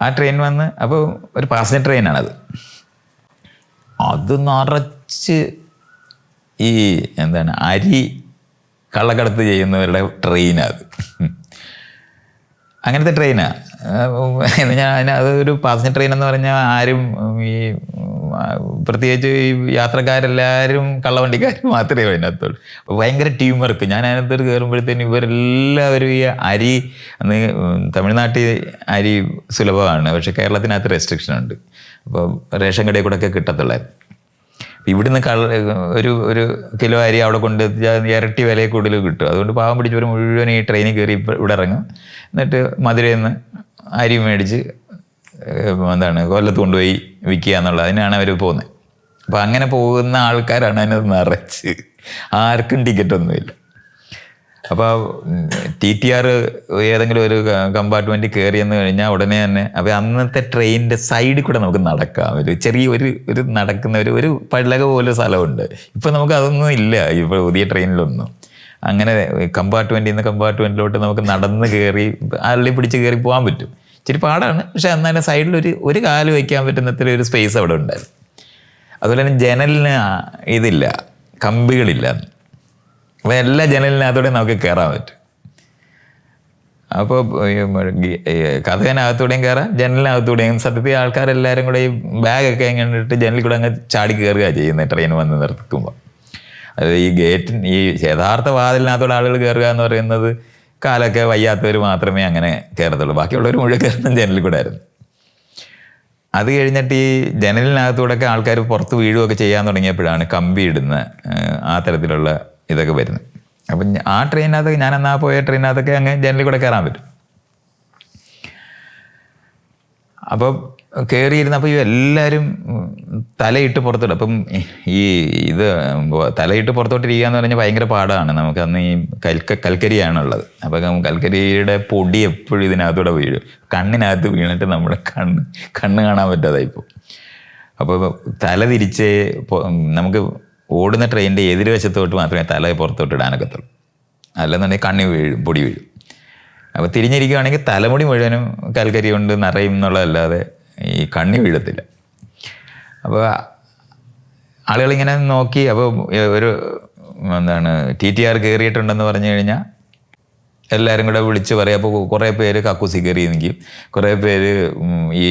ആ ട്രെയിൻ വന്ന് അപ്പോൾ ഒരു പാസഞ്ചർ ട്രെയിനാണത് അത് നിറച്ച് ഈ എന്താണ് അരി കള്ളക്കടത്ത് ചെയ്യുന്നവരുടെ ട്രെയിനത് അങ്ങനത്തെ ട്രെയിനാണ് ഞാൻ അതൊരു പാസഞ്ചർ ട്രെയിൻ എന്ന് പറഞ്ഞാൽ ആരും ഈ പ്രത്യേകിച്ച് ഈ യാത്രക്കാരെല്ലാവരും കള്ളവണ്ടിക്കാർ മാത്രമേ അതിനകത്തുള്ളൂ. അപ്പോൾ ഭയങ്കര ടീം വർക്ക് ഞാൻ അതിനകത്ത് കയറുമ്പോഴത്തേനും ഇവരെല്ലാവരും ഈ അരി അന്ന് തമിഴ്നാട്ടിൽ അരി സുലഭമാണ്. പക്ഷെ കേരളത്തിനകത്ത് റെസ്ട്രിക്ഷൻ ഉണ്ട്. അപ്പോൾ റേഷൻ കടയിൽ കൂടെ ഒക്കെ കിട്ടത്തുള്ളായിരുന്നു ഇവിടുന്ന് കള്ള ഒരു ഒരു കിലോ അരി അവിടെ കൊണ്ട് ഇരട്ടി വിലയെ കൂടുതൽ കിട്ടും. അതുകൊണ്ട് പാവം പിടിച്ചവർ മുഴുവൻ ഈ ട്രെയിനിൽ കയറി ഇവിടെ ഇറങ്ങും. എന്നിട്ട് മധുരയിൽ നിന്ന് അരി മേടിച്ച് എന്താണ് കൊല്ലത്ത് കൊണ്ടുപോയി വിൽക്കുക എന്നുള്ളത്. അതിനാണ് അവർ പോകുന്നത് അപ്പോൾ അങ്ങനെ പോകുന്ന ആൾക്കാരാണ് അതിനകത്ത് നിറച്ച്. ആർക്കും ടിക്കറ്റ് ഒന്നുമില്ല. അപ്പോൾ ടി ടി ആർ ഏതെങ്കിലും ഒരു കമ്പാർട്ട്മെന്റ് കയറിയെന്ന് കഴിഞ്ഞാൽ ഉടനെ തന്നെ അപ്പോൾ അന്നത്തെ ട്രെയിനിന്റെ സൈഡിൽ കൂടെ നമുക്ക് നടക്കാം. ഒരു ചെറിയ ഒരു ഒരു നടക്കുന്ന ഒരു ഒരു പള്ളക പോലെ സ്ഥലമുണ്ട്. ഇപ്പോൾ നമുക്ക് അതൊന്നും ഇല്ല. ഇപ്പോൾ പുതിയ ട്രെയിനിലൊന്നും. അങ്ങനെ കമ്പാർട്ട്മെന്റിൽ നിന്ന് കമ്പാർട്ട്മെന്റിലോട്ട് നമുക്ക് നടന്ന് കയറി അള്ളി പിടിച്ച് കയറി പോകാൻ പറ്റും. ഇച്ചിരി പാടാണ്. പക്ഷേ എന്നാലും സൈഡിൽ ഒരു ഒരു കാൽ വയ്ക്കാൻ പറ്റുന്ന ഇത്ര ഒരു സ്പേസ് അവിടെ ഉണ്ടായിരുന്നു. അതുപോലെ തന്നെ ജനലിന് ഇതില്ല കമ്പികളില്ല. അപ്പോൾ എല്ലാ ജനലിനകത്തൂടെ നമുക്ക് കയറാൻ പറ്റും. അപ്പോൾ കഥകനകത്തൂടെയും കയറാം ജനലിനകത്തൂടെയും. സത്യത്തിൽ ആൾക്കാരെല്ലാവരും കൂടെ ഈ ബാഗൊക്കെ ഇങ്ങനെ ഇട്ട് ജനലിൽ കൂടെ അങ്ങ് ചാടി കയറുക ചെയ്യുന്നത് ട്രെയിൻ വന്ന് നിർത്തുമ്പോൾ അത് ഈ ഗേറ്റിന് ഈ യഥാർത്ഥ വാതിലിനകത്തൂടെ ആളുകൾ കയറുക എന്ന് പറയുന്നത് കാലൊക്കെ വയ്യാത്തവർ മാത്രമേ അങ്ങനെ കയറത്തുള്ളൂ ബാക്കിയുള്ളവർ മുഴുവൻ കയറുന്ന ജനലിൽ കൂടെ ആയിരുന്നു. അത് കഴിഞ്ഞിട്ട് ഈ ജനലിനകത്തൂടെയൊക്കെ ആൾക്കാർ പുറത്ത് വീഴുകയൊക്കെ ചെയ്യാൻ തുടങ്ങിയപ്പോഴാണ് കമ്പി ഇടുന്ന ആ തരത്തിലുള്ള ഇതൊക്കെ വരുന്നത്. അപ്പം ആ ട്രെയിനകത്ത് ഞാൻ എന്നാ പോയ ട്രെയിനകത്തൊക്കെ അങ്ങ് ജനലിൽ കൂടെ കയറാൻ പറ്റും. അപ്പോൾ കയറിയിരുന്നപ്പോൾ ഈ എല്ലാവരും തലയിട്ട് പുറത്തോട്ട് അപ്പം ഈ ഇത് തലയിട്ട് പുറത്തോട്ട് ഇരിക്കുക എന്ന് പറഞ്ഞാൽ ഭയങ്കര പാടാണ്. നമുക്ക് അന്ന് ഈ കൽക്ക കൽക്കരിയാണുള്ളത്. അപ്പം കൽക്കരിയുടെ പൊടി എപ്പോഴും ഇതിനകത്തൂടെ വീഴും. കണ്ണിനകത്ത് വീണിട്ട് നമ്മുടെ കണ്ണ് കണ്ണ് കാണാൻ പറ്റാതായിപ്പോൾ അപ്പോൾ തല തിരിച്ച് നമുക്ക് ഓടുന്ന ട്രെയിനിന്റെ എതിർവശത്തോട്ട് മാത്രമേ തല പുറത്തോട്ട് ഇടാനൊക്കത്തുള്ളൂ. അല്ലെന്നുണ്ടെങ്കിൽ കണ്ണി വീഴും പൊടി വീഴും. അപ്പോൾ തിരിഞ്ഞിരിക്കുകയാണെങ്കിൽ തലമുടി മുഴുവനും കൽക്കരി കൊണ്ട് നിറയും എന്നുള്ളതല്ലാതെ ഈ കണ്ണി വീഴത്തില്ല. അപ്പോൾ ആളുകളിങ്ങനെ നോക്കി അപ്പോൾ ഒരു എന്താണ് ടി ടി ആർ കയറിയിട്ടുണ്ടെന്ന് പറഞ്ഞു കഴിഞ്ഞാൽ എല്ലാവരും കൂടെ വിളിച്ച് പറയും. അപ്പോൾ കുറേ പേര് കക്കൂസി കയറി നിൽക്കും കുറേ പേര് ഈ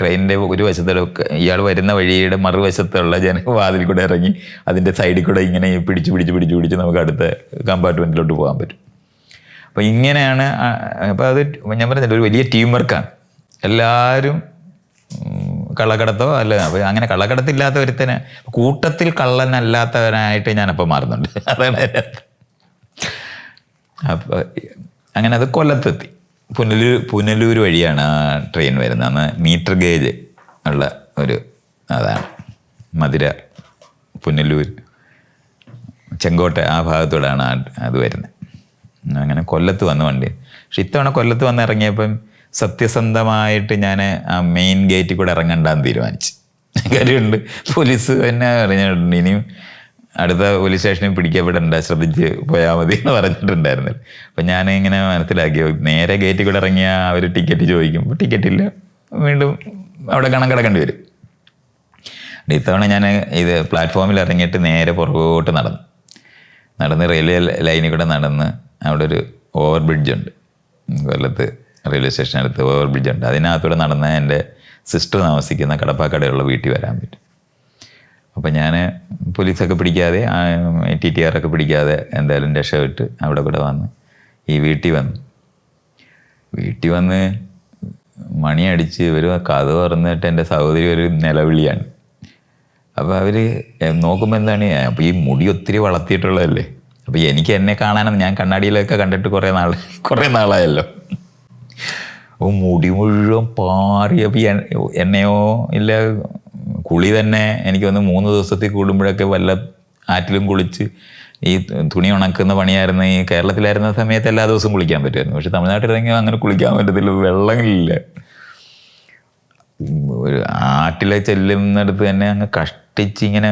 ട്രെയിനിന്റെ ഒരു വശത്തുള്ള ഇയാൾ വരുന്ന വഴിയുടെ മറുവശത്തുള്ള ജനവാതിൽ കൂടെ ഇറങ്ങി അതിന്റെ സൈഡിൽ കൂടെ ഇങ്ങനെ പിടിച്ച് പിടിച്ച് പിടിച്ച് പിടിച്ച് നമുക്ക് അടുത്ത കമ്പാർട്ട്മെന്റിലോട്ട് പോകാൻ പറ്റും. അപ്പോൾ ഇങ്ങനെയാണ് അപ്പോൾ അത് ഞാൻ പറഞ്ഞില്ല ഒരു വലിയ ടീം വർക്കാണ്. എല്ലാവരും കള്ളക്കടത്തോ അല്ല അപ്പോൾ അങ്ങനെ കള്ളക്കടത്തില്ലാത്ത ഒരുത്തന് കൂട്ടത്തിൽ കള്ളനല്ലാത്തവനായിട്ട് ഞാനപ്പോൾ മാറുന്നുണ്ട്. അതാണ്. അപ്പോൾ അങ്ങനെ അത് കൊല്ലത്തെത്തി. പുനലൂർ പുനലൂർ വഴിയാണ് ആ ട്രെയിൻ വരുന്നത്. അന്ന് മീറ്റർ ഗേജ് ഉള്ള ഒരു അതാണ്. മധുര പുനലൂർ ചെങ്കോട്ട ആ ഭാഗത്തൂടെയാണ് ആ അത് വരുന്നത്. അങ്ങനെ കൊല്ലത്ത് വന്ന വണ്ടി. പക്ഷെ ഇത്തവണ കൊല്ലത്ത് വന്ന് ഇറങ്ങിയപ്പം സത്യസന്ധമായിട്ട് ഞാൻ ആ മെയിൻ ഗേറ്റിൽ കൂടെ ഇറങ്ങണ്ടെന്ന് തീരുമാനിച്ചു. കാര്യമുണ്ട്. പോലീസ് എന്നെ അറിഞ്ഞിട്ടുണ്ട്. ഇനിയും അടുത്ത പോലീസ് സ്റ്റേഷനിൽ പിടിക്കപ്പെടണ്ട ശ്രദ്ധിച്ച് പോയാൽ മതി എന്ന് പറഞ്ഞിട്ടുണ്ടായിരുന്നു. അപ്പം ഞാൻ ഇങ്ങനെ മനസ്സിലാക്കി നേരെ ഗേറ്റിൽ കൂടെ ഇറങ്ങിയാൽ അവർ ടിക്കറ്റ് ചോദിക്കും. ടിക്കറ്റ് ഇല്ല. വീണ്ടും അവിടെ കണം കിടക്കേണ്ടി വരും. ഇത്തവണ ഞാൻ ഇത് പ്ലാറ്റ്ഫോമിൽ ഇറങ്ങിയിട്ട് നേരെ പുറകോട്ട് നടന്നു. നടന്ന് റെയിൽവേ ലൈനിൽ കൂടെ നടന്ന് അവിടെ ഒരു ഓവർ ബ്രിഡ്ജ് ഉണ്ട്. കൊല്ലത്ത് റെയിൽവേ സ്റ്റേഷനടുത്ത് ഓവർ ബ്രിഡ്ജ് ഉണ്ട്. അതിനകത്തൂടെ നടന്ന് എന്റെ സിസ്റ്റർ താമസിക്കുന്ന കടപ്പാക്കടയുള്ള വീട്ടിൽ വരാൻ പറ്റും. അപ്പം ഞാൻ പോലീസൊക്കെ പിടിക്കാതെ ടി ടി ആറൊക്കെ പിടിക്കാതെ എന്തായാലും രക്ഷപ്പെട്ട് അവിടെ കൂടെ വന്ന് ഈ വീട്ടിൽ വന്നു. വീട്ടിൽ വന്ന് മണിയടിച്ച് ഇവർ കഥ തുറന്നിട്ട് എന്റെ സഹോദരി ഒരു നിലവിളിയാണ്. അപ്പോൾ അവർ നോക്കുമ്പോൾ എന്താണ് അപ്പോൾ ഈ മുടി ഒത്തിരി വളർത്തിയിട്ടുള്ളതല്ലേ? അപ്പോൾ എനിക്ക് എന്നെ കാണാനും ഞാൻ കണ്ണാടിയിലൊക്കെ കണ്ടിട്ട് കുറേ നാൾ കുറേ നാളായല്ലോ. അപ്പോൾ മുടി മുഴുവൻ പാറിയ എണ്ണയോ ഇല്ല കുളി തന്നെ എനിക്ക് വന്ന് മൂന്ന് ദിവസത്തിൽ കൂടുമ്പോഴൊക്കെ വല്ല ആറ്റിലും കുളിച്ച് ഈ തുണി ഉണക്കുന്ന പണിയായിരുന്നു. ഈ കേരളത്തിലായിരുന്ന സമയത്ത് എല്ലാ ദിവസവും കുളിക്കാൻ പറ്റുമായിരുന്നു. പക്ഷെ തമിഴ്നാട്ടിൽ ഇറങ്ങിയാൽ അങ്ങനെ കുളിക്കാൻ പറ്റത്തില്ല. വെള്ളമില്ല. ഒരു ആട്ടിലെ ചെല്ലുന്നിടത്ത് തന്നെ അങ്ങ് കഷ്ടിച്ച് ഇങ്ങനെ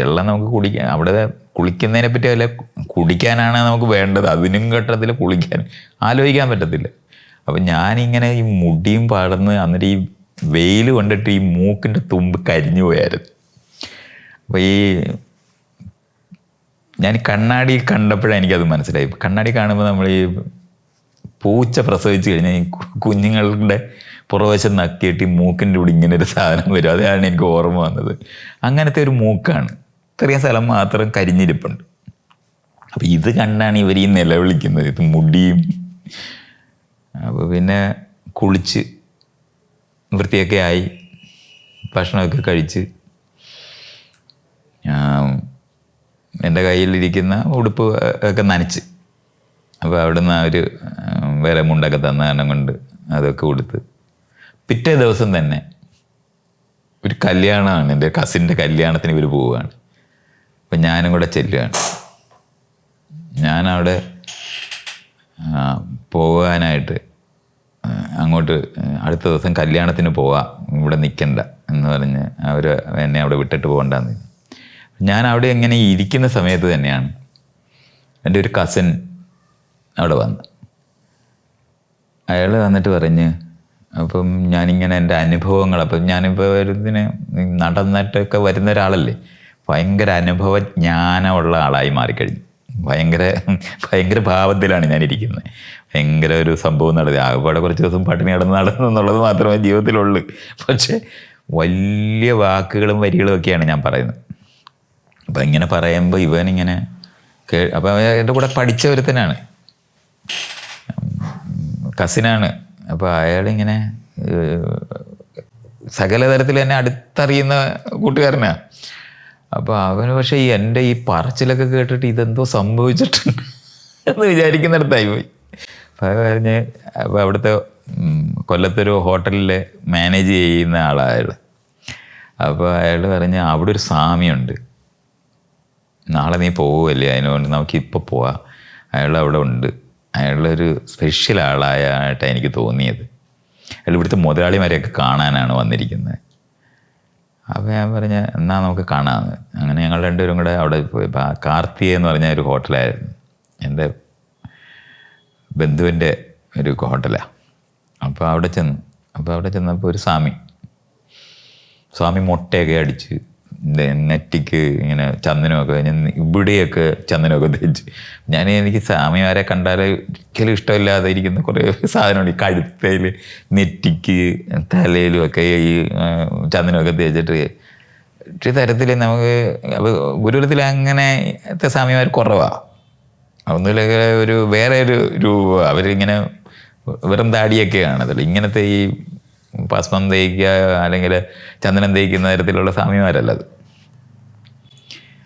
വെള്ളം നമുക്ക് കുടിക്കാൻ അവിടെ കുളിക്കുന്നതിനെ പറ്റി അല്ല കുടിക്കാനാണ് നമുക്ക് വേണ്ടത്. അതിനും ഘട്ടത്തിൽ കുളിക്കാൻ ആലോചിക്കാൻ പറ്റത്തില്ല. അപ്പം ഞാനിങ്ങനെ ഈ മുടിയും പടർന്ന് എന്നിട്ട് ഈ വെയിൽ കൊണ്ടിട്ട് ഈ മൂക്കിന്റെ തുമ്പ് കരിഞ്ഞു പോയായിരുന്നു. അപ്പോൾ ഈ ഞാൻ കണ്ണാടി കണ്ടപ്പോഴാണ് എനിക്കത് മനസ്സിലായി കണ്ണാടി കാണുമ്പോൾ നമ്മൾ ഈ പൂച്ച പ്രസവിച്ച് കഴിഞ്ഞാൽ ഈ കുഞ്ഞുങ്ങളുടെ പുറവശം നക്കിയിട്ട് ഈ മൂക്കിന്റെ കൂടി ഇങ്ങനെ ഒരു സാധനം വരും. അതാണ് എനിക്ക് ഓർമ്മ വന്നത്. അങ്ങനത്തെ ഒരു മൂക്കാണ്. ഇത്രയും സ്ഥലം മാത്രം കരിഞ്ഞിരിപ്പുണ്ട്. അപ്പോൾ ഇത് കണ്ടാണ് ഇവർ ഈ നിലവിളിക്കുന്നത്. ഇത് മുടിയും അപ്പോൾ പിന്നെ കുളിച്ച് വൃത്തിയൊക്കെ ആയി ഭക്ഷണമൊക്കെ കഴിച്ച്. എന്റെ കയ്യിലിരിക്കുന്ന ഉടുപ്പ് ഒക്കെ നനച്ച്. അപ്പോൾ അവിടുന്ന് അവർ വേറെ മുണ്ടൊക്കെ തന്ന കാരണം കൊണ്ട് അതൊക്കെ കൊടുത്ത് പിറ്റേ ദിവസം തന്നെ ഒരു കല്യാണമാണ് എന്റെ കസിന്റെ കല്യാണത്തിന് ഇവർ പോവുകയാണ്. അപ്പം ഞാനും കൂടെ ചെല്ലുകയാണ്. ഞാനവിടെ പോകാനായിട്ട് അങ്ങോട്ട് അടുത്ത ദിവസം കല്യാണത്തിന് പോവാം ഇവിടെ നിൽക്കണ്ട എന്ന് പറഞ്ഞ് അവർ എന്നെ അവിടെ വിട്ടിട്ട് പോകണ്ടെന്ന് ഞാൻ അവിടെ ഇങ്ങനെ ഇരിക്കുന്ന സമയത്ത് തന്നെയാണ് എന്റെ ഒരു കസിൻ അവിടെ വന്ന്. അയാൾ വന്നിട്ട് പറഞ്ഞ് അപ്പം ഞാനിങ്ങനെ എന്റെ അനുഭവങ്ങൾ അപ്പം ഞാനിപ്പോൾ ഇതിന് നടന്നിട്ടൊക്കെ വരുന്ന ഒരാളല്ലേ ഭയങ്കര അനുഭവ ജ്ഞാനമുള്ള ആളായി മാറിക്കഴിഞ്ഞു. ഭയങ്കര ഭയങ്കര ഭാവത്തിലാണ് ഞാൻ ഇരിക്കുന്നത് ഭയങ്കര ഒരു സംഭവം നടത്തി. ആകെപ്പാടെ കുറച്ച് ദിവസം പട്ടിണി കിടന്ന് നടന്നു എന്നുള്ളത് മാത്രമേ ജീവിതത്തിലുള്ളൂ. പക്ഷേ വലിയ വാക്കുകളും വരികളും ഒക്കെയാണ് ഞാൻ പറയുന്നത്. അപ്പം ഇങ്ങനെ പറയുമ്പോൾ ഇവനിങ്ങനെ കേ അപ്പം എന്റെ കൂടെ പഠിച്ച ഒരുത്തനാണ് കസിനാണ്. അപ്പോൾ അയാളിങ്ങനെ സകല തരത്തിൽ എന്നെ അടുത്തറിയുന്ന കൂട്ടുകാരനാണ് അപ്പോൾ അവന് പക്ഷേ ഈ എന്റെ ഈ പറച്ചിലൊക്കെ കേട്ടിട്ട് ഇതെന്തോ സംഭവിച്ചിട്ടുണ്ട് എന്ന് വിചാരിക്കുന്നിടത്തായി പോയി. പറഞ്ഞ് അവിടുത്തെ കൊല്ലത്തൊരു ഹോട്ടലിൽ മാനേജ് ചെയ്യുന്ന ആളാണ് അപ്പോൾ അയാൾ പറഞ്ഞ് അവിടെ ഒരു സ്വാമിയുണ്ട്. നാളെ നീ പോവുമല്ലേ അതിനുകൊണ്ട് നമുക്ക് ഇപ്പോൾ പോവാം. അയാൾ അവിടെ ഉണ്ട്. അയാളൊരു സ്പെഷ്യൽ ആളായിട്ടാണ് എനിക്ക് തോന്നിയത്. അയാൾ ഇവിടുത്തെ മുതലാളിമാരെയൊക്കെ കാണാനാണ് വന്നിരിക്കുന്നത്. അപ്പോൾ ഞാൻ പറഞ്ഞ എന്നാൽ നമുക്ക് കാണാമെന്ന് അങ്ങനെ ഞങ്ങൾ രണ്ടുപേരും കൂടെ അവിടെ പോയി. അപ്പോൾ കാർത്തിക എന്ന് പറഞ്ഞ ഒരു ഹോട്ടലായിരുന്നു. എന്റെ ബന്ധുവിന്റെ ഒരു ഹോട്ടലാണ് അപ്പോൾ അവിടെ ചെന്ന് അപ്പോൾ അവിടെ ചെന്നപ്പോൾ ഒരു സ്വാമി. സ്വാമി മുട്ടയൊക്കെ അടിച്ച് നെറ്റിക്ക് ഇങ്ങനെ ചന്ദനമൊക്കെ ഞാൻ ഇവിടെയൊക്കെ ചന്ദനമൊക്കെ തേച്ച്. ഞാൻ എനിക്ക് സ്വാമിമാരെ കണ്ടാൽ ഒരിക്കലും ഇഷ്ടമില്ലാതെ ഇരിക്കുന്ന കുറേ സാധനമുണ്ട്. ഈ കഴുത്തയിൽ നെറ്റിക്ക് തലയിലും ഒക്കെ ഈ ചന്ദനമൊക്കെ തേച്ചിട്ട്. ഒരു തരത്തിൽ നമുക്ക് അപ്പോൾ ഗുരുകുലത്തിൽ അങ്ങനത്തെ സ്വാമിമാർ കുറവാണ് ഒന്നുമില്ലെങ്കിൽ ഒരു വേറെ ഒരു രൂപ അവരിങ്ങനെ വെറും താടിയൊക്കെയാണ് കാണത്തില്ല. ഇങ്ങനത്തെ ഈ ഭസ്മം തേക്കുക അല്ലെങ്കിൽ ചന്ദനം തേക്കുന്ന തരത്തിലുള്ള സ്വാമിമാരല്ല അത്.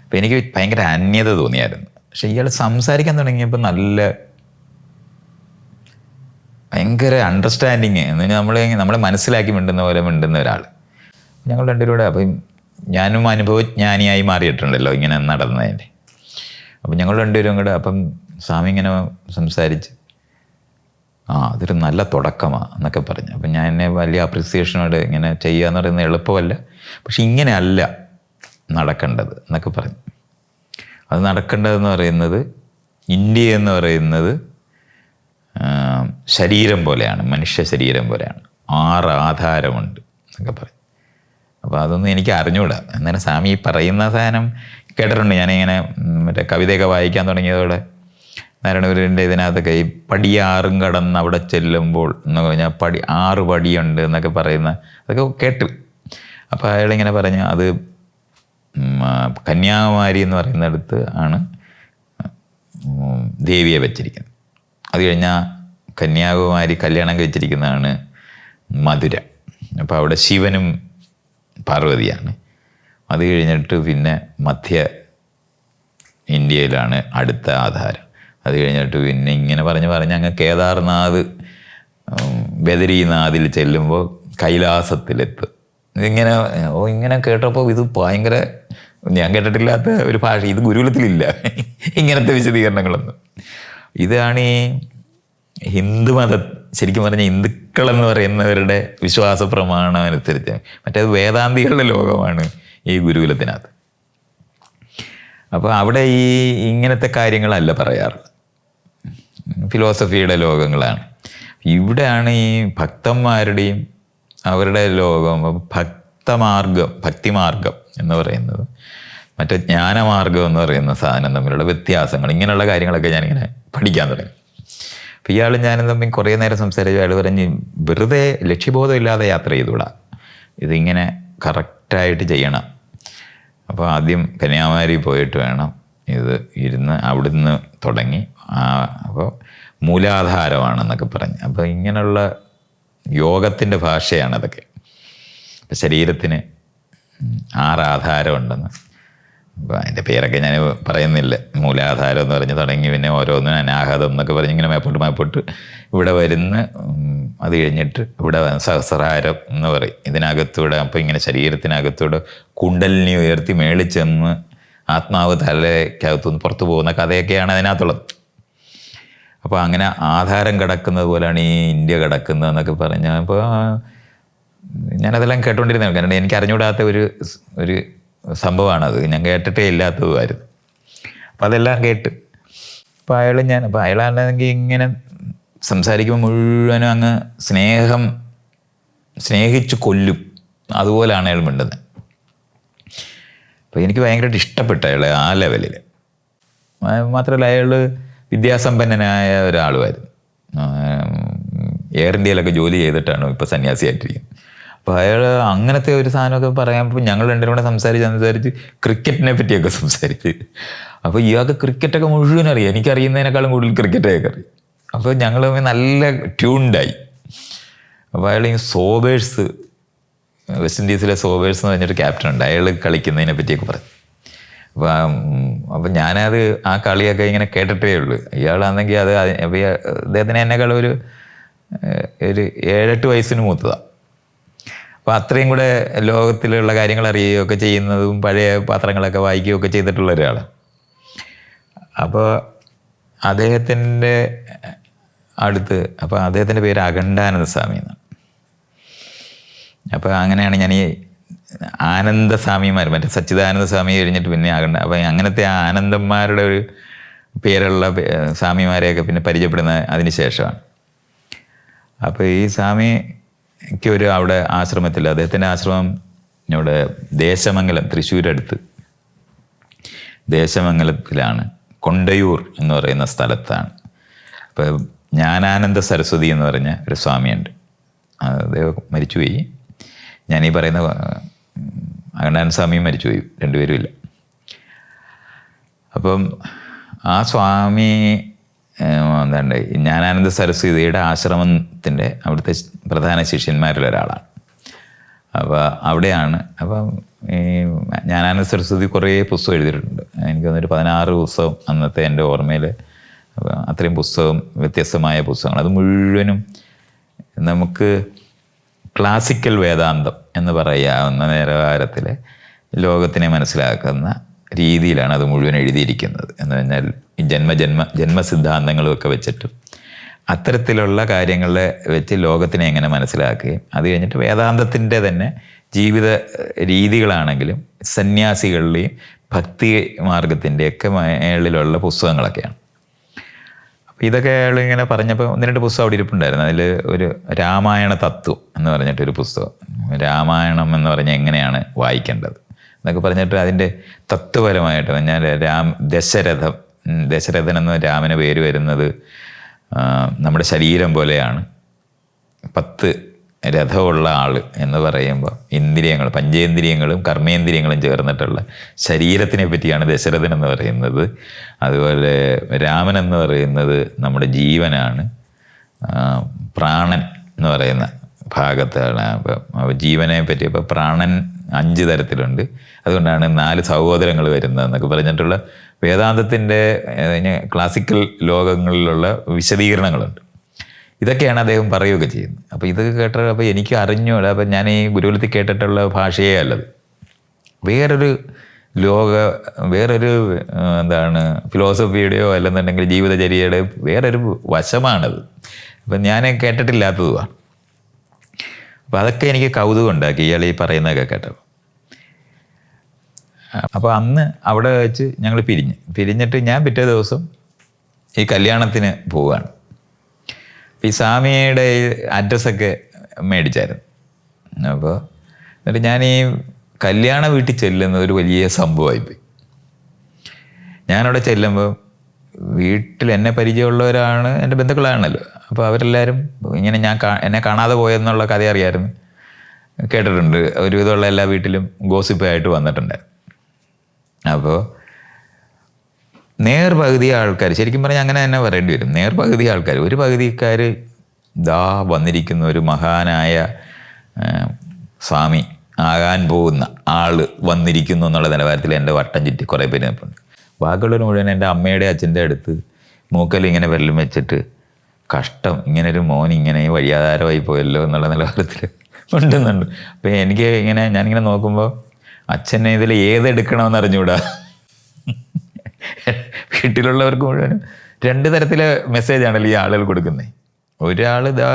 അപ്പം എനിക്ക് ഭയങ്കര അന്യത തോന്നിയായിരുന്നു. പക്ഷെ ഇയാൾ സംസാരിക്കാൻ തുടങ്ങിയപ്പോൾ നല്ല ഭയങ്കര അണ്ടർസ്റ്റാൻഡിങ് എന്ന് നമ്മളെ നമ്മളെ മനസ്സിലാക്കി മിണ്ടുന്ന പോലെ മിണ്ടുന്ന ഒരാൾ. ഞങ്ങൾ രണ്ടുപേരും കൂടെ അപ്പം ഞാനും അനുഭവജ്ഞാനിയായി മാറിയിട്ടുണ്ടല്ലോ ഇങ്ങനെ നടന്നതിന്റെ. അപ്പം ഞങ്ങൾ രണ്ടുപേരും കൂടെ അപ്പം സ്വാമി ഇങ്ങനെ സംസാരിച്ച് ആ അതൊരു നല്ല തുടക്കമാണ് എന്നൊക്കെ പറഞ്ഞു. അപ്പം ഞാൻ എന്നെ വലിയ അപ്രിസിയേഷനോട് ഇങ്ങനെ ചെയ്യുക എന്ന് പറയുന്നത് എളുപ്പമല്ല പക്ഷെ ഇങ്ങനെയല്ല നടക്കേണ്ടത് എന്നൊക്കെ പറഞ്ഞു. അത് നടക്കേണ്ടതെന്ന് പറയുന്നത് ഇന്ത്യ എന്ന് പറയുന്നത് ശരീരം പോലെയാണ് മനുഷ്യ ശരീരം പോലെയാണ്. ആറ് ആധാരമുണ്ട് എന്നൊക്കെ പറഞ്ഞു. അപ്പോൾ അതൊന്നും എനിക്ക് അറിഞ്ഞുകൂടാ എന്നാലും സ്വാമി ഈ പറയുന്ന സാധനം കേട്ടിട്ടുണ്ട്. ഞാനിങ്ങനെ മറ്റേ കവിതയൊക്കെ വായിക്കാൻ തുടങ്ങിയതോടെ നാരായണഗുരുവിന്റെ ഇതിനകത്തൊക്കെ ഈ പടിയാറും കടന്ന് അവിടെ ചെല്ലുമ്പോൾ എന്ന് പറഞ്ഞാൽ പടി ആറ് പടിയുണ്ട് എന്നൊക്കെ പറയുന്ന അതൊക്കെ കേട്ടു. അപ്പോൾ അയാളിങ്ങനെ പറഞ്ഞു അത് കന്യാകുമാരി എന്ന് പറയുന്നിടത്ത് ആണ് ദേവിയെ വെച്ചിരിക്കുന്നത്. അത് കഴിഞ്ഞാൽ കന്യാകുമാരി കല്യാണം കഴിച്ചിരിക്കുന്നതാണ് മധുര. അപ്പോൾ അവിടെ ശിവനും പാർവതിയാണ്. അത് കഴിഞ്ഞിട്ട് പിന്നെ മധ്യ ഇന്ത്യയിലാണ് അടുത്ത ആധാരം. അത് കഴിഞ്ഞിട്ട് പിന്നെ ഇങ്ങനെ പറഞ്ഞ് പറഞ്ഞ് അങ്ങ് കേദാർനാഥ് ബദരീനാഥിൽ ചെല്ലുമ്പോൾ കൈലാസത്തിലെത്തും. ഇതിങ്ങനെ ഓ ഇങ്ങനെ കേട്ടപ്പോൾ ഇത് ഭയങ്കര ഞാൻ കേട്ടിട്ടില്ലാത്ത ഒരു ഭാഷ ഇത് ഗുരുകുലത്തിലില്ല. ഇങ്ങനത്തെ വിശദീകരണങ്ങളൊന്നും. ഇതാണ് ഈ ഹിന്ദുമത ശരിക്കും പറഞ്ഞ ഹിന്ദുക്കളെന്ന് പറയുന്നവരുടെ വിശ്വാസ പ്രമാണം അനുസരിച്ച് മറ്റേത് വേദാന്തികളുടെ ലോകമാണ്. ഈ ഗുരുകുലത്തിനകത്ത്. അപ്പോൾ അവിടെ ഈ ഇങ്ങനത്തെ കാര്യങ്ങളല്ല പറയാറ്. ഫിലോസഫിയുടെ ലോകങ്ങളാണ്. ഇവിടെയാണ് ഈ ഭക്തന്മാരുടെയും അവരുടെ ലോകം ഭക്തമാർഗം ഭക്തിമാർഗം എന്ന് പറയുന്നത്. മറ്റേ ജ്ഞാനമാർഗം എന്ന് പറയുന്ന സാധനം തമ്മിലുള്ള വ്യത്യാസങ്ങൾ ഇങ്ങനെയുള്ള കാര്യങ്ങളൊക്കെ ഞാനിങ്ങനെ പഠിക്കാൻ തുടങ്ങി. അപ്പോൾ ഇയാളും ഞാനും തമ്മിൽ കുറേ നേരം സംസാരിച്ചു അയാൾ പറഞ്ഞ് വെറുതെ ലക്ഷ്യബോധമില്ലാതെ യാത്ര ചെയ്തുകൂടാ? ഇതിങ്ങനെ കറക്റ്റായിട്ട് ചെയ്യണം. അപ്പോൾ ആദ്യം കന്യാകുമാരി പോയിട്ട് വേണം ഇത് ഇരുന്ന് അവിടുന്ന് തുടങ്ങി. അപ്പോൾ മൂലാധാരമാണെന്നൊക്കെ പറഞ്ഞ്. അപ്പോൾ ഇങ്ങനെയുള്ള യോഗത്തിന്റെ ഭാഷയാണ് അതൊക്കെ. ശരീരത്തിന് ആറാധാരമുണ്ടെന്ന്. അപ്പോൾ അതിന്റെ പേരൊക്കെ ഞാൻ പറയുന്നില്ല. മൂലാധാരം എന്ന് പറഞ്ഞ് തുടങ്ങി പിന്നെ ഓരോന്നിനും അനാഹതം എന്നൊക്കെ പറഞ്ഞ് ഇങ്ങനെ മേപ്പോട്ട് മേപ്പോട്ട് ഇവിടെ വരുന്ന അത് കഴിഞ്ഞിട്ട് ഇവിടെ സഹസ്രഹാരം എന്ന് പറയും. ഇതിനകത്തൂടെ അപ്പോൾ ഇങ്ങനെ ശരീരത്തിനകത്തൂടെ കുണ്ടലിനെ ഉയർത്തി മേളിച്ചെന്ന് ആത്മാവ് തലയ്ക്കകത്തുനിന്ന് പുറത്തു പോകുന്ന കഥയൊക്കെയാണ് അതിനകത്തുള്ളത്. അപ്പോൾ അങ്ങനെ ആധാരം കിടക്കുന്നത് പോലെയാണ് ഈ ഇന്ത്യ കിടക്കുന്നതെന്നൊക്കെ പറഞ്ഞപ്പോൾ ഞാനതെല്ലാം കേട്ടോണ്ടിരുന്നത് കാരണം എനിക്ക് അറിഞ്ഞുകൂടാത്ത ഒരു ഒരു സംഭവമാണത് ഞാൻ കേട്ടിട്ടേ ഇല്ലാത്തതുമായിരുന്നു അപ്പം അതെല്ലാം കേട്ട് അപ്പോൾ അയാൾ ഞാൻ അപ്പോൾ അയാളാണെങ്കിൽ ഇങ്ങനെ സംസാരിക്കുമ്പോൾ മുഴുവനും അങ്ങ് സ്നേഹം സ്നേഹിച്ച് കൊല്ലും അതുപോലെയാണ് അയാൾ മിണ്ടുന്നത് അപ്പോൾ എനിക്ക് ഭയങ്കരമായിട്ട് ഇഷ്ടപ്പെട്ട അയാൾ ആ ലെവലിൽ മാത്രമല്ല അയാൾ വിദ്യാസമ്പന്നനായ ഒരാളുമായിരുന്നു എയർ ഇന്ത്യയിലൊക്കെ ജോലി ചെയ്തിട്ടാണ് ഇപ്പോൾ സന്യാസിയായിട്ടിരിക്കുന്നത് അപ്പോൾ അയാൾ അങ്ങനത്തെ ഒരു സാധനമൊക്കെ പറയാൻ ഞങ്ങൾ രണ്ടും കൂടെ സംസാരിച്ച് സംസാരിച്ച് ക്രിക്കറ്റിനെ പറ്റിയൊക്കെ സംസാരിച്ച്. അപ്പോൾ ഇയാൾക്ക് ക്രിക്കറ്റൊക്കെ മുഴുവൻ അറിയാം. എനിക്കറിയുന്നതിനേക്കാളും കൂടുതൽ ക്രിക്കറ്റൊക്കെ അറിയാം. അപ്പോൾ ഞങ്ങൾ നല്ല ട്യൂൺഡായി അപ്പോൾ അയാൾ ഈ സോബേഴ്സ് വെസ്റ്റ് ഇൻഡീസിലെ സോബേഴ്സ് എന്ന് പറഞ്ഞിട്ട് ക്യാപ്റ്റൻ ഉണ്ട് അയാൾ കളിക്കുന്നതിനെ പറ്റിയൊക്കെ പറഞ്ഞു അപ്പോൾ അപ്പം ഞാനത് ആ കളിയൊക്കെ ഇങ്ങനെ കേട്ടിട്ടേ ഉള്ളൂ. ഇയാളാണെങ്കിൽ അത് അപ്പൊ അദ്ദേഹത്തിന് എന്നെക്കാളും ഒരു ഒരു ഏഴെട്ട് വയസ്സിന് മൂത്തതാണ് അപ്പോൾ അത്രയും കൂടെ ലോകത്തിലുള്ള കാര്യങ്ങൾ അറിയുകയൊക്കെ ചെയ്യുന്നതും പഴയ പത്രങ്ങളൊക്കെ വായിക്കുകയൊക്കെ ചെയ്തിട്ടുള്ള ഒരാൾ അപ്പോൾ അദ്ദേഹത്തിന്റെ അടുത്ത് അപ്പോൾ അദ്ദേഹത്തിന്റെ പേര് അഖണ്ഡാനന്ദ സ്വാമി എന്നാണ്. അപ്പോൾ അങ്ങനെയാണ് ഞാൻ ഈ ആനന്ദസ്വാമിമാർ മറ്റേ സച്ചിദാനന്ദ സ്വാമി കഴിഞ്ഞിട്ട് പിന്നെ അഖണ്ഡ അപ്പോൾ അങ്ങനത്തെ ആനന്ദന്മാരുടെ ഒരു പേരുള്ള സ്വാമിമാരെയൊക്കെ പിന്നെ പരിചയപ്പെടുന്ന അതിന് ശേഷമാണ്. അപ്പോൾ ഈ സ്വാമിക്ക് ഒരു അവിടെ ആശ്രമത്തിൽ അദ്ദേഹത്തിന്റെ ആശ്രമം ഇവിടെ ദേശമംഗലം തൃശ്ശൂരടുത്ത്. ദേശമംഗലത്തിലാണ് കൊണ്ടയൂർ എന്ന് പറയുന്ന സ്ഥലത്താണ്. അപ്പോൾ ജ്ഞാനാനന്ദ സരസ്വതി എന്ന് പറഞ്ഞ ഒരു സ്വാമിയുണ്ട്. അദ്ദേഹം മരിച്ചുപോയി. ഞാൻ ഈ പറയുന്ന അഗണ്ടാനന്ദ സ്വാമിയും മരിച്ചുപോയി രണ്ടുപേരും ഇല്ല. അപ്പം ആ സ്വാമി എന്താണ്ട് ജ്ഞാനാനന്ദ സരസ്വതിയുടെ ആശ്രമത്തിന്റെ അവിടുത്തെ പ്രധാന ശിഷ്യന്മാരിൽ ഒരാളാണ്. അപ്പോൾ അവിടെയാണ് അപ്പം ഈ ജ്ഞാനാനന്ദ സരസ്വതി കുറേ പുസ്തകം എഴുതിയിട്ടുണ്ട്. എനിക്ക് തോന്നുന്നു ഒരു പതിനാറ് പുസ്തകം അന്നത്തെ എന്റെ ഓർമ്മയിൽ അത്രയും പുസ്തകം വ്യത്യസ്തമായ പുസ്തകങ്ങൾ. അത് മുഴുവനും നമുക്ക് ക്ലാസിക്കൽ വേദാന്തം എന്ന് പറയാവുന്ന നിലവാരത്തിൽ ലോകത്തിനെ മനസ്സിലാക്കുന്ന രീതിയിലാണ് അത് മുഴുവൻ എഴുതിയിരിക്കുന്നത്. എന്ന് പറഞ്ഞാൽ ഈ ജന്മജന്മ ജന്മസിദ്ധാന്തങ്ങളും ഒക്കെ വെച്ചിട്ട് അത്തരത്തിലുള്ള കാര്യങ്ങളെ വെച്ച് ലോകത്തിനെ എങ്ങനെ മനസ്സിലാക്കുകയും അത് കഴിഞ്ഞിട്ട് വേദാന്തത്തിന്റെ തന്നെ ജീവിത രീതികളാണെങ്കിലും സന്യാസികളുടെയും ഭക്തി മാർഗത്തിന്റെയൊക്കെ മേളിലുള്ള പുസ്തകങ്ങളൊക്കെയാണ്. അപ്പോൾ ഇതൊക്കെ അയാൾ ഇങ്ങനെ പറഞ്ഞപ്പോൾ ഒന്ന് രണ്ട് പുസ്തകം അവിടെ ഇരിപ്പുണ്ടായിരുന്നു. അതിൽ ഒരു രാമായണ തത്വം എന്ന് പറഞ്ഞിട്ടൊരു പുസ്തകം. രാമായണം എന്ന് പറഞ്ഞാൽ എങ്ങനെയാണ് വായിക്കേണ്ടത്? എന്നൊക്കെ പറഞ്ഞിട്ട് അതിന്റെ തത്വപരമായിട്ട് ഞാൻ രാം ദശരഥം ദശരഥൻ എന്ന രാമന് പേര് വരുന്നത് നമ്മുടെ ശരീരം പോലെയാണ്. പത്ത് രഥമുള്ള ആൾ എന്ന് പറയുമ്പോൾ ഇന്ദ്രിയങ്ങൾ പഞ്ചേന്ദ്രിയങ്ങളും കർമ്മേന്ദ്രിയങ്ങളും ചേർന്നിട്ടുള്ള ശരീരത്തിനെ പറ്റിയാണ് ദശരഥൻ എന്ന് പറയുന്നത്. അതുപോലെ രാമൻ എന്ന് പറയുന്നത് നമ്മുടെ ജീവനാണ്. പ്രാണൻ എന്ന് പറയുന്ന ഭാഗത്താണ്. അപ്പം ജീവനെ പറ്റി ഇപ്പോൾ പ്രാണൻ അഞ്ച് തരത്തിലുണ്ട്. അതുകൊണ്ടാണ് നാല് സഹോദരങ്ങൾ വരുന്നതെന്നൊക്കെ പറഞ്ഞിട്ടുള്ള വേദാന്തത്തിന്റെ ക്ലാസിക്കൽ ലോകങ്ങളിലുള്ള വിശദീകരണങ്ങളുണ്ട്. ഇതൊക്കെയാണ് അദ്ദേഹം പറയുകയൊക്കെ ചെയ്യുന്നത്. അപ്പോൾ ഇതൊക്കെ കേട്ട അപ്പോൾ എനിക്ക് അറിഞ്ഞൂല അപ്പം ഞാൻ ഈ ഗുരുകുലത്തിൽ കേട്ടിട്ടുള്ള ഭാഷയേ അല്ലത്. വേറൊരു ലോക വേറൊരു എന്താണ് ഫിലോസഫിയുടെയോ അല്ലെന്നുണ്ടെങ്കിൽ ജീവിതചര്യയുടെയോ വേറൊരു വശമാണത്. അപ്പം ഞാൻ കേട്ടിട്ടില്ലാത്തതുമാണ് അപ്പോൾ അതൊക്കെ എനിക്ക് കൗതുകം ഉണ്ടാക്കി ഇയാൾ ഈ പറയുന്നതൊക്കെ കേട്ടപ്പോൾ അപ്പോൾ അന്ന് അവിടെ വെച്ച് ഞങ്ങൾ പിരിഞ്ഞ്. പിരിഞ്ഞിട്ട് ഞാൻ പിറ്റേ ദിവസം ഈ കല്യാണത്തിന് പോവുകയാണ് ഈ സ്വാമിയുടെ അഡ്രസ്സൊക്കെ മേടിച്ചായിരുന്നു. അപ്പോൾ എന്നിട്ട് ഞാൻ ഈ കല്യാണ വീട്ടിൽ ചെല്ലുന്നത് ഒരു വലിയ സംഭവമായിപ്പോയി ഞാനവിടെ ചെല്ലുമ്പോൾ വീട്ടിൽ എന്നെ പരിചയമുള്ളവരാണ് എന്റെ ബന്ധുക്കളാണല്ലോ. അപ്പോൾ അവരെല്ലാവരും ഇങ്ങനെ ഞാൻ എന്നെ കാണാതെ പോയെന്നുള്ള കഥ അറിയാമായിരുന്നു കേട്ടിട്ടുണ്ട്. ഒരുവിധമുള്ള എല്ലാ വീട്ടിലും ഗോസിപ്പായിട്ട് വന്നിട്ടുണ്ടായിരുന്നു. അപ്പോൾ നേർപകുതി ആൾക്കാർ ശരിക്കും പറഞ്ഞാൽ അങ്ങനെ തന്നെ പറയേണ്ടി വരും. നേർപകുതി ആൾക്കാർ ഒരു പകുതിക്കാർ ദാ വന്നിരിക്കുന്ന ഒരു മഹാനായ സ്വാമി ആകാൻ പോകുന്ന ആൾ വന്നിരിക്കുന്നു എന്നുള്ള നിലവാരത്തിൽ എന്റെ വട്ടം ചുറ്റി കുറേ പേര് നിൽപ്പുണ്ട്. ബാക്കിയുള്ളവർ മുഴുവൻ എന്റെ അമ്മയുടെ അച്ഛന്റെ അടുത്ത് മൂക്കൽ ഇങ്ങനെ വെള്ളം വെച്ചിട്ട് കഷ്ടം ഇങ്ങനെ ഒരു മോൻ ഇങ്ങനെ വഴിയാധാരമായി പോയല്ലോ എന്നുള്ള നിലവാരത്തിൽ ഉണ്ടെന്നുണ്ട്. അപ്പോൾ എനിക്ക് ഇങ്ങനെ ഞാനിങ്ങനെ നോക്കുമ്പോൾ അച്ഛനെ ഇതിൽ ഏതെടുക്കണമെന്ന് അറിഞ്ഞുകൂടാ? വീട്ടിലുള്ളവർക്ക് മുഴുവനും രണ്ട് തരത്തിലെ മെസ്സേജാണല്ലോ ഈ ആളുകൾ കൊടുക്കുന്നത് ഒരാൾ ഇതാ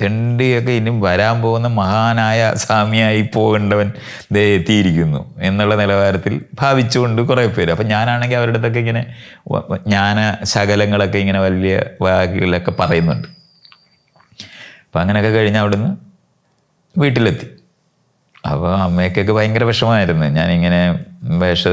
തെണ്ടിയൊക്കെ ഇനിയും വരാൻ പോകുന്ന മഹാനായ സ്വാമിയായി പോകേണ്ടവൻ ദേ എത്തിയിരിക്കുന്നു എന്നുള്ള നിലവാരത്തിൽ ഭാവിച്ചുകൊണ്ട് കുറേ പേര്. അപ്പം ഞാനാണെങ്കിൽ അവരുടെ അടുത്തൊക്കെ ഇങ്ങനെ ജ്ഞാന ശകലങ്ങളൊക്കെ ഇങ്ങനെ വലിയ വാക്കുകളിലൊക്കെ പറയുന്നുണ്ട്. അപ്പം അങ്ങനെയൊക്കെ കഴിഞ്ഞ് അവിടുന്ന് വീട്ടിലെത്തി. അപ്പോൾ അമ്മയ്ക്കൊക്കെ ഭയങ്കര വിഷമമായിരുന്നു. ഞാനിങ്ങനെ വിഷം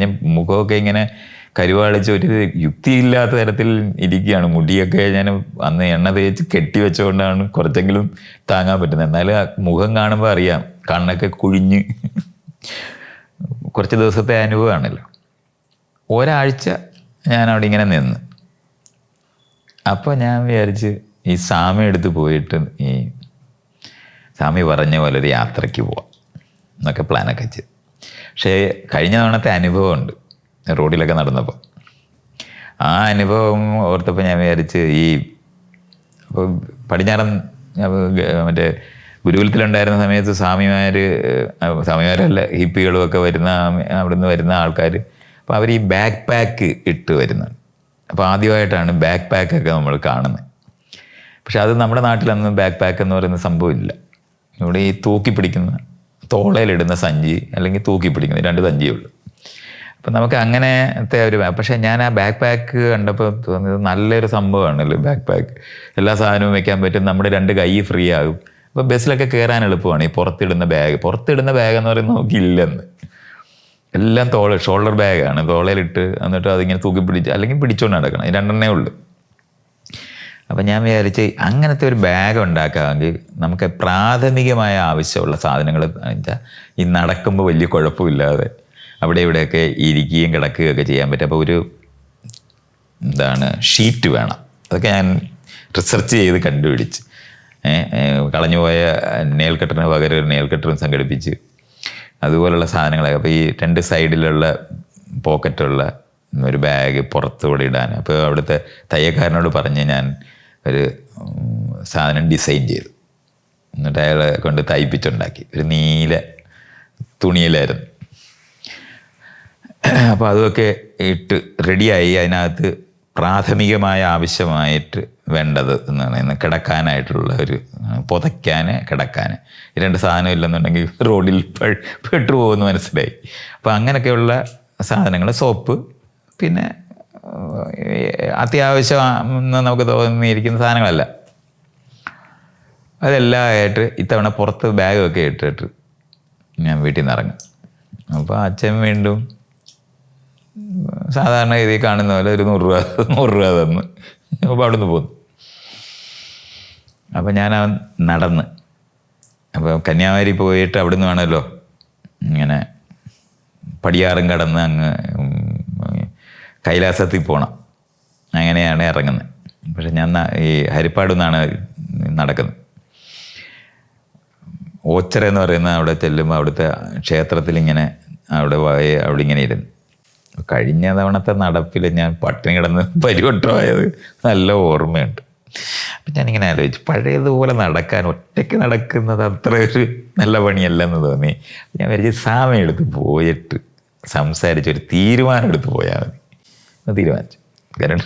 ഞാൻ മുഖമൊക്കെ ഇങ്ങനെ കരുവാളിച്ച് ഒരു യുക്തിയില്ലാത്ത തരത്തിൽ ഇരിക്കുകയാണ്. മുടിയൊക്കെ ഞാൻ അന്ന് എണ്ണ തേച്ച് കെട്ടി വെച്ചുകൊണ്ടാണ് കുറച്ചെങ്കിലും താങ്ങാൻ പറ്റുന്നത്. എന്നാലും മുഖം കാണുമ്പോൾ അറിയാം കണ്ണൊക്കെ കുഴിഞ്ഞ്. കുറച്ച് ദിവസത്തെ അനുഭവമാണല്ലോ. ഒരാഴ്ച ഞാൻ അവിടെ ഇങ്ങനെ നിന്ന്. അപ്പോൾ ഞാൻ വിചാരിച്ച് ഈ സാമ എടുത്ത് പോയിട്ട് ഈ സ്വാമി പറഞ്ഞ പോലെ ഒരു യാത്രയ്ക്ക് പോവാം. എന്നൊക്കെ പ്ലാനൊക്കെ ചെയ്തു പക്ഷേ കഴിഞ്ഞ തവണത്തെ അനുഭവമുണ്ട്. റോഡിലൊക്കെ നടന്നപ്പോൾ ആ അനുഭവം ഓർത്തപ്പോൾ ഞാൻ വിചാരിച്ച് ഈ അപ്പോൾ പടിഞ്ഞാറൻ മറ്റേ ഗുരുകുലത്തിലുണ്ടായിരുന്ന സമയത്ത് സ്വാമിമാർ സ്വാമിമാരല്ല ഹിപ്പികളും ഒക്കെ വരുന്ന അവിടുന്ന് വരുന്ന ആൾക്കാർ അപ്പോൾ അവർ ഈ ബാക്ക് പാക്ക് ഇട്ട് വരുന്നുണ്ട്. അപ്പോൾ ആദ്യമായിട്ടാണ് ബാക്ക് പാക്കൊക്കെ നമ്മൾ കാണുന്നത്. പക്ഷെ അത് നമ്മുടെ നാട്ടിലൊന്നും ബാക്ക് പാക്ക് എന്ന് പറയുന്ന സംഭവമില്ല ഇവിടെ ഈ തൂക്കി പിടിക്കുന്ന തോളയിലിടുന്ന സഞ്ചി അല്ലെങ്കിൽ തൂക്കി പിടിക്കുന്ന രണ്ട് സഞ്ചിയേ ഉള്ളൂ. അപ്പം നമുക്ക് അങ്ങനത്തെ ഒരു പക്ഷേ ഞാൻ ആ ബാക്ക് പാക്ക് കണ്ടപ്പോൾ തോന്നിയത് നല്ലൊരു സംഭവമാണല്ലോ ബാക്ക് പാക്ക് എല്ലാ സാധനവും വെക്കാൻ പറ്റും. നമ്മുടെ രണ്ട് കൈ ഫ്രീ ആകും. അപ്പോൾ ബസ്സിലൊക്കെ കയറാൻ എളുപ്പമാണ്. ഈ പുറത്തിടുന്ന ബാഗ് പുറത്തിടുന്ന ബാഗ് എന്ന് പറയുന്നത് നോക്കിയില്ലെന്ന് എല്ലാം തോള ഷോൾഡർ ബാഗാണ് തോളയിലിട്ട് എന്നിട്ട് അതിങ്ങനെ തൂക്കി പിടിച്ച് അല്ലെങ്കിൽ പിടിച്ചുകൊണ്ട് നടക്കണം. രണ്ടെണ്ണേ ഉള്ളൂ. അപ്പം ഞാൻ വിചാരിച്ച് അങ്ങനത്തെ ഒരു ബാഗ് ഉണ്ടാക്കാമെങ്കിൽ നമുക്ക് പ്രാഥമികമായ ആവശ്യമുള്ള സാധനങ്ങൾ വെച്ചാൽ ഈ നടക്കുമ്പോൾ വലിയ കുഴപ്പമില്ലാതെ അവിടെ ഇവിടെയൊക്കെ ഇരിക്കുകയും കിടക്കുകയും ഒക്കെ ചെയ്യാൻ പറ്റും. അപ്പോൾ ഒരു എന്താണ് ഷീറ്റ് വേണം. അതൊക്കെ ഞാൻ റിസർച്ച് ചെയ്ത് കണ്ടുപിടിച്ച്. കളഞ്ഞുപോയ നെയിൽ കട്ടറിന് പകരം ഒരു നെയിൽ സംഘടിപ്പിച്ച്. അതുപോലുള്ള സാധനങ്ങളൊക്കെ അപ്പോൾ ഈ രണ്ട് സൈഡിലുള്ള പോക്കറ്റുള്ള ഒരു ബാഗ് പുറത്തുകൂടെ ഇടാൻ. അപ്പോൾ അവിടുത്തെ തയ്യക്കാരനോട് പറഞ്ഞ് ഞാൻ ഒരു സാധനം ഡിസൈൻ ചെയ്തു. എന്നിട്ട് അയാളെ കൊണ്ട് തയ്പ്പിച്ചുണ്ടാക്കി ഒരു നീല തുണിയിലായിരുന്നു. അപ്പോൾ അതൊക്കെ ഇട്ട് റെഡിയായി അതിനകത്ത് പ്രാഥമികമായ ആവശ്യമായിട്ട് വേണ്ടത് എന്നാണ്. ഇന്ന് കിടക്കാനായിട്ടുള്ള ഒരു പുതയ്ക്കാൻ കിടക്കാൻ രണ്ട് സാധനം ഇല്ലെന്നുണ്ടെങ്കിൽ റോഡിൽ പെട്ടുപോകുമെന്ന് പെട്ടു പോകുമെന്ന് മനസ്സിലായി. അപ്പോൾ അങ്ങനെയൊക്കെയുള്ള സാധനങ്ങൾ സോപ്പ് പിന്നെ ആ, അത്യാവശ്യം എന്ന് നമുക്ക് തോന്നിയിരിക്കുന്ന സാധനങ്ങളല്ല. അതെല്ലാം ആയിട്ട് ഇത്തവണ പുറത്ത് ബാഗൊക്കെ ഇട്ടിട്ട് ഞാൻ വീട്ടിൽ നിന്ന് ഇറങ്ങും. അപ്പോൾ അച്ഛൻ വീണ്ടും സാധാരണ രീതിയിൽ കാണുന്ന പോലെ ഒരു നൂറ് രൂപ നൂറ് രൂപ തന്ന്. അപ്പോൾ നിന്ന് പോന്നു. അപ്പോൾ ഞാൻ അവൻ നടന്ന്. അപ്പോൾ കന്യാകുമാരി പോയിട്ട് അവിടെ നിന്ന് വേണമല്ലോ. ഇങ്ങനെ പടിയാറും കടന്ന് അങ്ങ് കൈലാസത്തിൽ പോകണം അങ്ങനെയാണ് ഇറങ്ങുന്നത്. പക്ഷെ ഞാൻ ഈ ഹരിപ്പാട് നിന്നാണ് നടക്കുന്നത്. ഓച്ചറ എന്ന് പറയുന്ന അവിടെ ചെല്ലുമ്പോൾ അവിടുത്തെ ക്ഷേത്രത്തിൽ ഇങ്ങനെ അവിടെ പോയി അവിടെ ഇങ്ങനെ ഇരുന്നു. കഴിഞ്ഞ തവണത്തെ നടപ്പിൽ ഞാൻ പട്ടിണി കിടന്ന് പരിവട്ടമായത് നല്ല ഓർമ്മയുണ്ട്. അപ്പം ഞാനിങ്ങനെ ആലോചിച്ചു. പഴയതുപോലെ നടക്കാൻ ഒറ്റയ്ക്ക് നടക്കുന്നത് അത്ര ഒരു നല്ല പണിയല്ലെന്ന് തോന്നി. ഞാൻ വിചാരിച്ചു സാമയെടുത്ത് പോയിട്ട് സംസാരിച്ചൊരു തീരുമാനം എടുത്ത് പോയാൽ മതി. തീരുമാനിച്ചു. കാരണം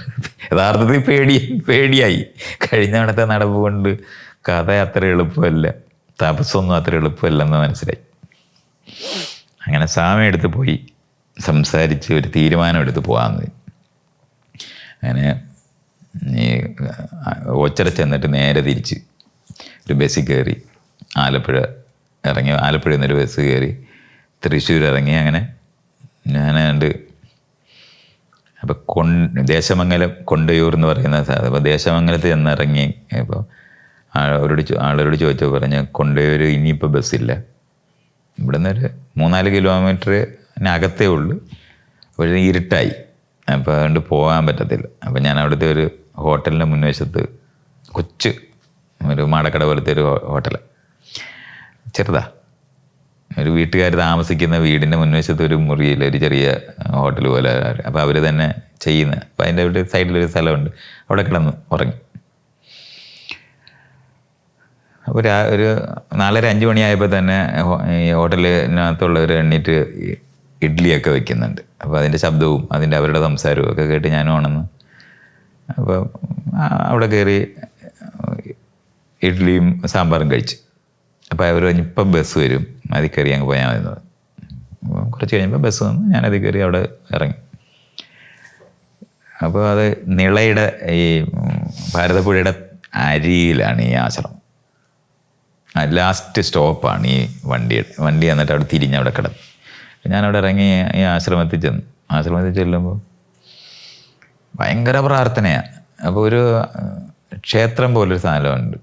യഥാർത്ഥത്തിൽ പേടി പേടിയായി. കഴിഞ്ഞ തവണത്തെ നടപ്പ് കൊണ്ട് കഥ അത്ര എളുപ്പമല്ല തപസ്സൊന്നും അത്ര എളുപ്പമല്ലെന്ന് മനസ്സിലായി. അങ്ങനെ സാമ്യം എടുത്ത് പോയി സംസാരിച്ച് ഒരു തീരുമാനം എടുത്ത് പോകാമെന്ന് അങ്ങനെ ഈ ഒച്ചര ചെന്നിട്ട് നേരെ തിരിച്ച് ഒരു ബസ്സിൽ കയറി ആലപ്പുഴ ഇറങ്ങി ആലപ്പുഴയിൽ നിന്നൊരു ബസ് കയറി തൃശ്ശൂർ ഇറങ്ങി അങ്ങനെ ഞാനാണ്ട് അപ്പോൾ കൊ ദേശമംഗലം കൊണ്ടയൂർ എന്ന് പറയുന്ന സ്ഥലം അപ്പോൾ ദേശമംഗലത്ത് ചെന്നിറങ്ങി അവരോട് ചോ- ആളോട് ചോദിച്ചപ്പോൾ പറഞ്ഞ് കൊണ്ടയൂർ ഇനിയിപ്പോൾ ബസ്സില്ല ഇവിടെ നിന്ന് ഒരു മൂന്നാൽ കിലോമീറ്ററിനകത്തേ ഉള്ളൂ. അപ്പോൾ ഇരുട്ടായി. അപ്പോൾ അതുകൊണ്ട് പോകാൻ പറ്റത്തില്ല. അപ്പോൾ ഞാൻ അവിടുത്തെ ഒരു ഹോട്ടലിന്റെ മുൻവശത്ത് കൊച്ച് ഒരു മാടക്കട പോലത്തെ ഒരു ഹോട്ടൽ ചെറുതാ. ഒരു വീട്ടുകാർ താമസിക്കുന്ന വീടിന്റെ മുൻവശത്ത് ഒരു മുറിയിൽ ഒരു ചെറിയ ഹോട്ടൽ പോലെ അപ്പോൾ അവർ തന്നെ ചെയ്യുന്ന. അപ്പോൾ അതിന്റെ ഒരു സൈഡിലൊരു സ്ഥലമുണ്ട്. അവിടെ കിടന്ന് ഉറങ്ങി. അപ്പോൾ രാ ഒരു നാലര അഞ്ച് മണിയായപ്പോൾ തന്നെ ഈ ഹോട്ടലിനകത്തുള്ളവർ എണ്ണീറ്റ് ഇഡ്ഡലിയൊക്കെ വെക്കുന്നുണ്ട്. അപ്പോൾ അതിന്റെ ശബ്ദവും അതിന്റെ അവരുടെ സംസാരവും ഒക്കെ കേട്ട് ഞാനും ഉണന്ന് അപ്പോൾ അവിടെ കയറി ഇഡ്ഡലിയും സാമ്പാറും കഴിച്ചു. അപ്പോൾ അവർ പറഞ്ഞു ഇപ്പം ബസ് വരും. അതിൽ കയറി അങ്ങ് പോയാൽ മതി. കുറച്ച് കഴിഞ്ഞപ്പോൾ ബസ് വന്നു. ഞാനതിൽ കയറി അവിടെ ഇറങ്ങി. അപ്പോൾ അത് നിളയുടെ ഈ ഭാരതപ്പുഴയുടെ അരിയിലാണ് ഈ ആശ്രമം. ലാസ്റ്റ് സ്റ്റോപ്പാണ് ഈ വണ്ടിയുടെ വണ്ടി എന്നിട്ട് അവിടെ തിരിഞ്ഞ് അവിടെ കിടന്നു. ഞാനവിടെ ഇറങ്ങി ഈ ആശ്രമത്തിൽ ചെന്നു. ആശ്രമത്തിൽ ചെല്ലുമ്പോൾ ഭയങ്കര പ്രാർത്ഥനയാണ് അപ്പോൾ ഒരു ക്ഷേത്രം പോലൊരു സ്ഥലമുണ്ട്.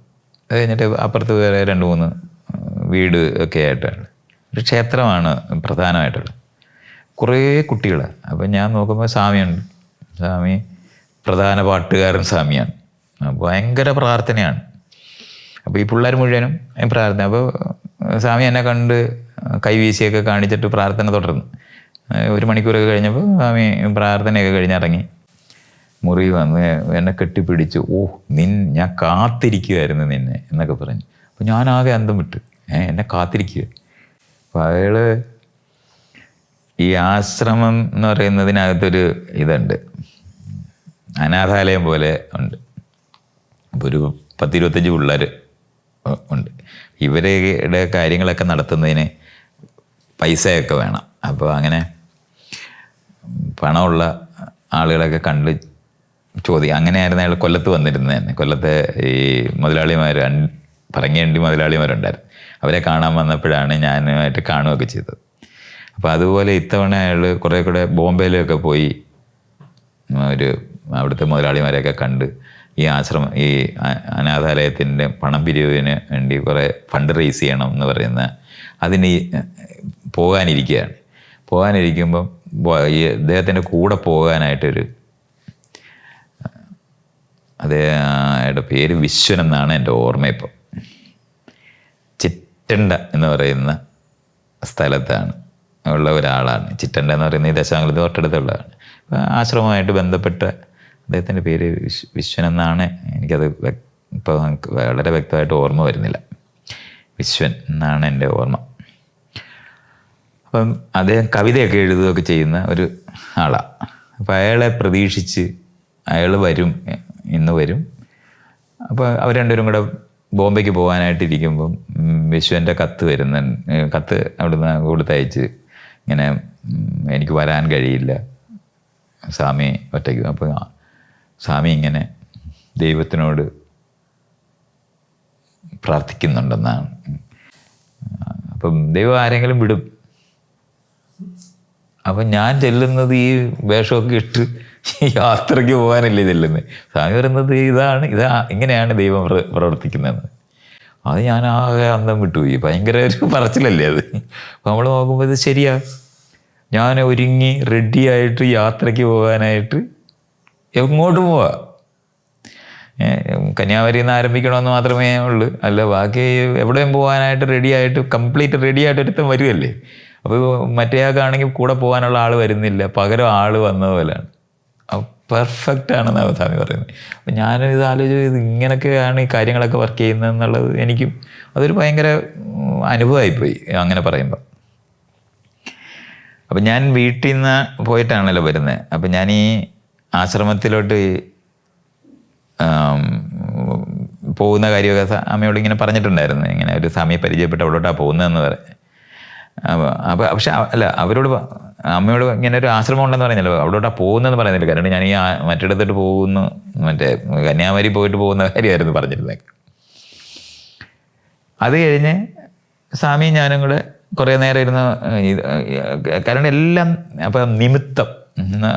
അത് കഴിഞ്ഞിട്ട് അപ്പുറത്ത് വേറെ രണ്ട് മൂന്ന് വീട് ഒക്കെ ആയിട്ടാണ് ഒരു ക്ഷേത്രമാണ് പ്രധാനമായിട്ടുള്ളത്. കുറേ കുട്ടികൾ അപ്പം ഞാൻ നോക്കുമ്പോൾ സ്വാമിയുണ്ട്. സ്വാമി പ്രധാന പാട്ടുകാരൻ സ്വാമിയാണ്. ഭയങ്കര പ്രാർത്ഥനയാണ്. അപ്പോൾ ഈ പിള്ളേർ മുഴുവനും പ്രാർത്ഥന. അപ്പോൾ സ്വാമി എന്നെ കണ്ട് കൈവീശിയൊക്കെ കാണിച്ചിട്ട് പ്രാർത്ഥന തുടർന്നു. ഒരു മണിക്കൂറൊക്കെ കഴിഞ്ഞപ്പോൾ സ്വാമി പ്രാർത്ഥനയൊക്കെ കഴിഞ്ഞിറങ്ങി. മുറി വന്ന് എന്നെ കെട്ടിപ്പിടിച്ച് ഓ നിൻ ഞാൻ കാത്തിരിക്കുമായിരുന്നു നിന്നെ എന്നൊക്കെ പറഞ്ഞു. അപ്പോൾ ഞാനാകെ അന്തം വിട്ടു. എന്നെ കാത്തിരിക്കുക. അപ്പോൾ അയാൾ ഈ ആശ്രമം എന്ന് പറയുന്നതിനകത്തൊരു ഇതുണ്ട്. അനാഥാലയം പോലെ ഉണ്ട്. അപ്പോൾ ഒരു പത്തിരുപത്തഞ്ച് പിള്ളേർ ഉണ്ട്. ഇവരുടെ കാര്യങ്ങളൊക്കെ നടത്തുന്നതിന് പൈസയൊക്കെ വേണം. അപ്പോൾ അങ്ങനെ പണമുള്ള ആളുകളൊക്കെ കണ്ട് ചോദ്യം അങ്ങനെയായിരുന്നു അയാൾ കൊല്ലത്ത് വന്നിരുന്നത് തന്നെ കൊല്ലത്തെ ഈ മുതലാളിമാർ പറങ്ങേണ്ടി മുതലാളിമാരുണ്ടായിരുന്നു. അവരെ കാണാൻ വന്നപ്പോഴാണ് ഞാനുമായിട്ട് കാണുകയൊക്കെ ചെയ്തത്. അപ്പോൾ അതുപോലെ ഇത്തവണ അയാൾ കുറേ കൂടെ ബോംബെയിലൊക്കെ പോയി ഒരു അവിടുത്തെ മുതലാളിമാരെയൊക്കെ കണ്ട് ഈ ആശ്രമം ഈ അനാഥാലയത്തിന്റെ പണം പിരിവിന് വേണ്ടി കുറേ ഫണ്ട് റേസ് ചെയ്യണം എന്ന് പറയുന്ന അതിന് പോകാനിരിക്കുകയാണ്. പോകാനിരിക്കുമ്പം ഈ അദ്ദേഹത്തിന്റെ കൂടെ പോകാനായിട്ടൊരു അയാളുടെ പേര് വിശ്വൻ എന്നാണ് എന്റെ ഓർമ്മ ഇപ്പം ചിറ്റണ്ട എന്ന് പറയുന്ന സ്ഥലത്താണ് ഉള്ള ഒരാളാണ്. ചിറ്റണ്ട എന്ന് പറയുന്ന ഈ ദശാംഗലത്ത് തൊട്ടടുത്തുള്ളതാണ്. ആശ്രമമായിട്ട് ബന്ധപ്പെട്ട അദ്ദേഹത്തിന്റെ പേര് വിശ് വിശ്വനെന്നാണ് എനിക്കത് ഇപ്പോൾ വളരെ വ്യക്തമായിട്ട് ഓർമ്മ വരുന്നില്ല. വിശ്വൻ എന്നാണ് എന്റെ ഓർമ്മ. അപ്പം അദ്ദേഹം കവിതയൊക്കെ എഴുതുകയൊക്കെ ചെയ്യുന്ന ഒരു ആളാണ് അപ്പോൾ അയാളെ പ്രതീക്ഷിച്ച് അയാൾ വരും ഇന്ന് വരും. അപ്പോൾ അവർ രണ്ടുപേരും കൂടെ ബോംബെക്ക് പോകാനായിട്ടിരിക്കുമ്പം വിശ്വന്റെ കത്ത് വരുന്ന കത്ത് അവിടുന്ന് കൊടുത്തയച്ച് ഇങ്ങനെ എനിക്ക് വരാൻ കഴിയില്ല. സ്വാമി ഒറ്റയ്ക്ക്. അപ്പോൾ സ്വാമി ഇങ്ങനെ ദൈവത്തിനോട് പ്രാർത്ഥിക്കുന്നുണ്ടെന്നാണ്. അപ്പം ദൈവം ആരെങ്കിലും വിടും. അപ്പം ഞാൻ ചെല്ലുന്നത് ഈ വേഷമൊക്കെ ഇട്ട് യാത്രയ്ക്ക് പോകാനല്ലേ ചെല്ലുന്നത് സ്വാമി പറയുന്നത് ഇതാണ് ഇതാ ഇങ്ങനെയാണ് ദൈവം പ്രവർത്തിക്കുന്നതെന്ന്. അത് ഞാൻ ആകെ അന്തം വിട്ടുപോയി. ഭയങ്കര ഒരു പറച്ചിലല്ലേ അത്? അപ്പോൾ നമ്മൾ നോക്കുമ്പോൾ ഇത് ശരിയാ. ഞാൻ ഒരുങ്ങി റെഡിയായിട്ട് യാത്രയ്ക്ക് പോകാനായിട്ട് എങ്ങോട്ട് പോവാ? കന്യാകുമാരി നിന്ന് ആരംഭിക്കണമെന്ന് മാത്രമേ ഉള്ളൂ. അല്ല ബാക്കി എവിടെയും പോകാനായിട്ട് റെഡി ആയിട്ട് കംപ്ലീറ്റ് റെഡി ആയിട്ട് ഒരുത്തം വരുമല്ലേ അപ്പോൾ മറ്റേയാൾക്കാണെങ്കിൽ കൂടെ പോകാനുള്ള ആൾ വരുന്നില്ല. പകരം ആൾ വന്ന പോലെയാണ്. പെർഫെക്റ്റ് ആണെന്ന് അവസാമി പറയുന്നത്. അപ്പം ഞാനും ഇത് ആലോചിച്ച് ഇത് ഇങ്ങനെയൊക്കെയാണ് ഈ കാര്യങ്ങളൊക്കെ വർക്ക് ചെയ്യുന്നത് എന്നുള്ളത് എനിക്കും അതൊരു ഭയങ്കര അനുഭവമായിപ്പോയി അങ്ങനെ പറയുമ്പോൾ അപ്പം ഞാൻ വീട്ടിൽ നിന്ന് പോയിട്ടാണല്ലോ വരുന്നത് അപ്പം ഞാൻ ഈ ആശ്രമത്തിലോട്ട് പോകുന്ന കാര്യമൊക്കെ അമ്മയോട് ഇങ്ങനെ പറഞ്ഞിട്ടുണ്ടായിരുന്നു. ഇങ്ങനെ ഒരു സ്വാമിയെ പരിചയപ്പെട്ട് അവിടോട്ടാണ് പോകുന്നതെന്ന് പറഞ്ഞ് അപ്പൊ- അപ്പൊ പക്ഷെ അല്ല അവരോട് അമ്മയോട് ഇങ്ങനെ ഒരു ആശ്രമം ഉണ്ടെന്ന് പറയുന്നില്ല. അവിടോട്ടാ പോകുന്നതെന്ന് പറയുന്നില്ല. കാരണം ഞാൻ ഈ മറ്റിടത്തോട്ട് പോകുന്നു. മറ്റേ കന്യാകുമാരി പോയിട്ട് പോകുന്ന കാര്യമായിരുന്നു പറഞ്ഞിരുന്നത് അത് കഴിഞ്ഞ് സ്വാമിയും ഞാനും കൂടെ കുറേ നേരം ഇരുന്ന് കാരണം എല്ലാം അപ്പം നിമിത്തം